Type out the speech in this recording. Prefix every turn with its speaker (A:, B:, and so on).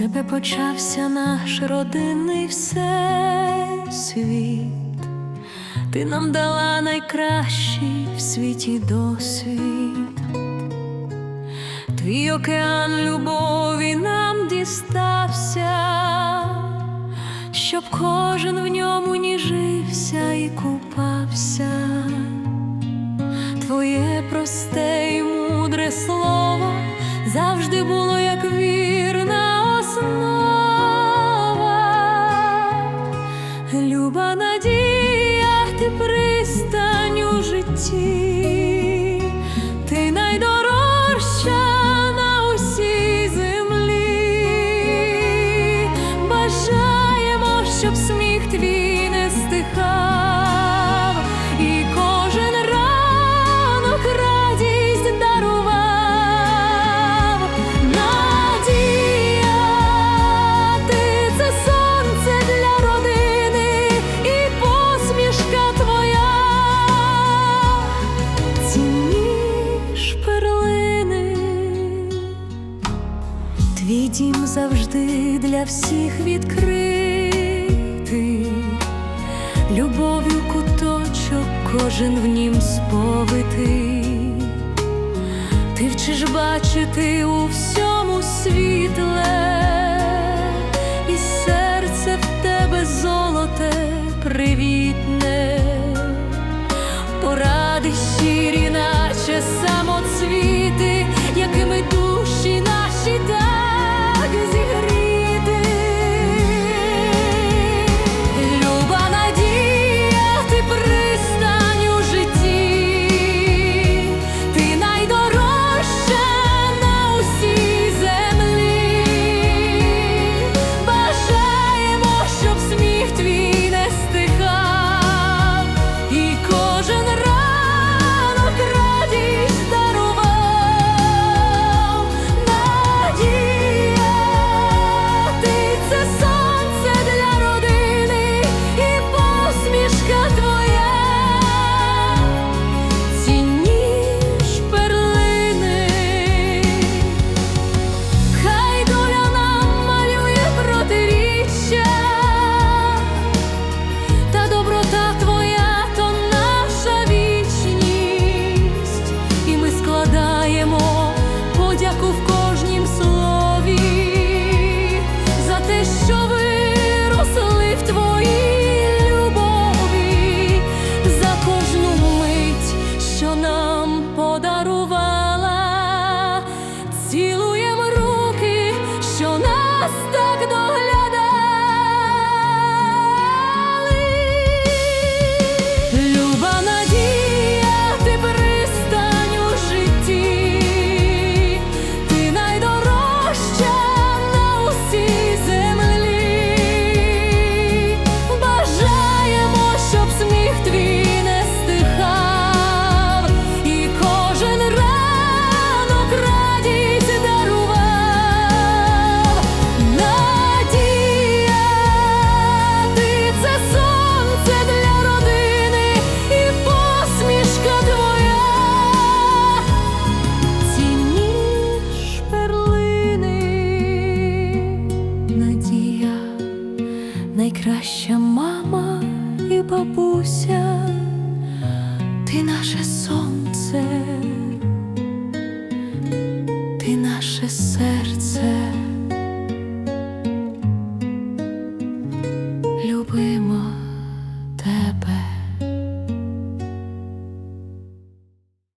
A: тебе почався наш родинний всесвіт, ти нам дала найкращий в світі досвід, твій океан любові нам дістався, щоб кожен в ньому ніжився. відстань у житті, ти найдорожча на усій землі, бажаємо, щоб сміх твій. дім завжди для всіх відкритий, любов'ю куточок, кожен в нім сповитий, ти вчиш бачити у всьому світле, і серце в тебе золоте привіт. Краща мама і бабуся, ти наше сонце.